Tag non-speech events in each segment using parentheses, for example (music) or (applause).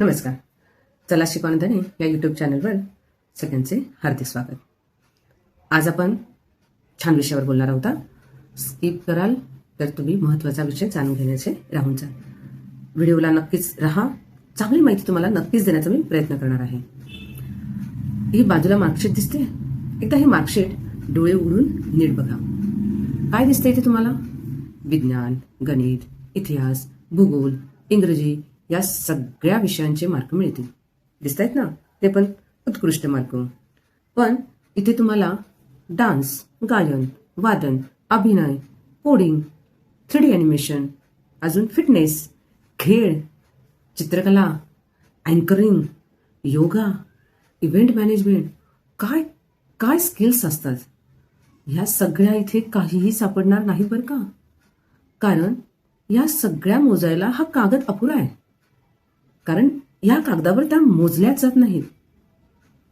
नमस्कार. चला शिकवणधने या यूट्यूब चॅनलवर सगळ्यांचे हार्दिक स्वागत. आज आपण छान विषयावर बोलणार आहोत. स्किप कराल तर तुम्ही महत्त्वाचा विषय जाणून घेण्याचे राहून जा. व्हिडिओला नक्कीच राहा. चांगली माहिती तुम्हाला नक्कीच देण्याचा मी प्रयत्न करणार आहे. ही बाजूला मार्कशीट दिसते. एकदा ही मार्कशीट डोळे उघडून नीट बघा. काय दिसतंय इथे तुम्हाला? विज्ञान गणित इतिहास भूगोल इंग्रजी या सगळ्या विषयांचे मार्क मिळतील. दिसत आहेत ना? ते पण उत्कृष्ट मार्क. पण इथे तुम्हाला डान्स गायन वादन अभिनय कोडिंग थ्री डी ॲनिमेशन अजून फिटनेस खेळ चित्रकला अँकरिंग योगा इव्हेंट मॅनेजमेंट काय काय स्किल्स असतात? ह्या सगळ्या इथे काहीही सापडणार नाही बरं का? कारण या सगळ्या मोजायला हा कागद अपुरा आहे. कारण या कागदावर त्या मोजल्याच जात नाहीत.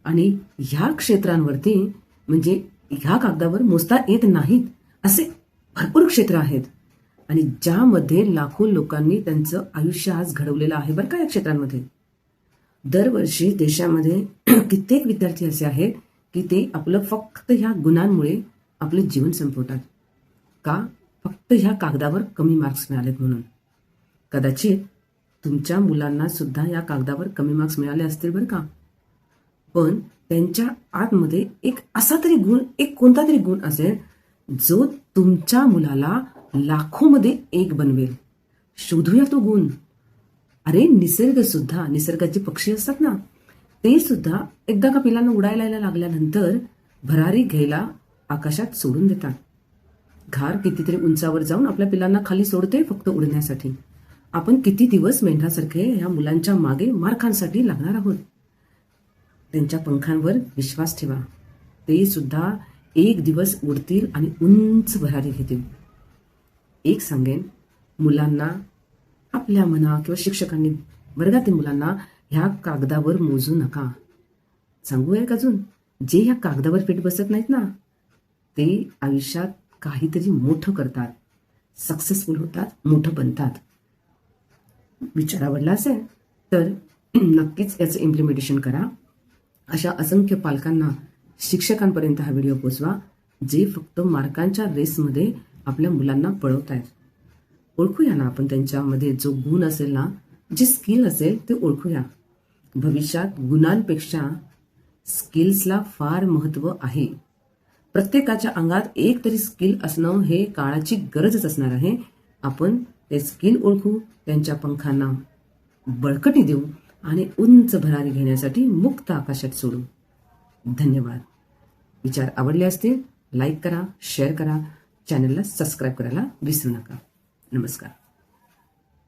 आणि ह्या क्षेत्रांवरती म्हणजे ह्या कागदावर मोजता येत नाहीत असे भरपूर क्षेत्र आहेत. आणि ज्यामध्ये लाखो लोकांनी त्यांचं आयुष्य आज घडवलेलं आहे बरं का या क्षेत्रांमध्ये. दरवर्षी देशामध्ये (clears throat) कित्येक विद्यार्थी असे आहेत की ते आपलं फक्त ह्या गुणांमुळे आपलं जीवन संपवतात. का? फक्त ह्या कागदावर कमी मार्क्स मिळालेत म्हणून. कदाचित तुमच्या मुलांना सुद्धा या कागदावर कमी मार्क्स मिळाले असतील बरं का? पण त्यांच्या आतमध्ये एक असा तरी गुण एक कोणता तरी गुण असेल जो तुमच्या मुलाला लाखोमध्ये एक बनवेल. शोधूया तो गुण. अरे निसर्ग सुद्धा निसर्गाचे पक्षी असतात ना ते सुद्धा एकदा का पिलांना उडायला लागल्यानंतर भरारी घ्यायला आकाशात सोडून देतात. घार कितीतरी उंचावर जाऊन आपल्या पिलांना खाली सोडते फक्त उडण्यासाठी. आपण किती दिवस मेंढ्यासारखे ह्या मुलांच्या मागे मारखांसाठी लागणार आहोत? त्यांच्या पंखांवर विश्वास ठेवा. ते सुद्धा एक दिवस उडतील आणि उंच भरारी घेतील. एक सांगेन मुलांना आपल्या मना किंवा शिक्षकांनी वर्गातील मुलांना ह्या कागदावर मोजू नका. सांगू एक अजून जे ह्या कागदावर पेट बसत नाहीत ना ते आयुष्यात काहीतरी मोठं करतात. सक्सेसफुल होतात मोठं बनतात. विचार आवडला असेल तर नक्कीच याचं इम्प्लिमेंटेशन करा. अशा असंख्य पालकांना शिक्षकांपर्यंत हा व्हिडिओ पोचवा जे फक्त मार्कांच्या रेसमध्ये आपल्या मुलांना पळवत आहेत ओळखूया ना आपण त्यांच्यामध्ये जो गुण असेल ना जी स्किल असेल ते ओळखूया. भविष्यात गुणांपेक्षा स्किल्सला फार महत्त्व आहे. प्रत्येकाच्या अंगात एक तरी स्किल असणं हे काळाची गरजच असणार आहे. आपण ते स्किन ओळखू त्यांच्या पंखांना बळकटी देऊ आणि उंच भरारी घेण्यासाठी मुक्त आकाशात सोडू. धन्यवाद. विचार आवडले असतील लाईक करा शेअर करा चॅनलला सबस्क्राईब करायला विसरू नका. नमस्कार.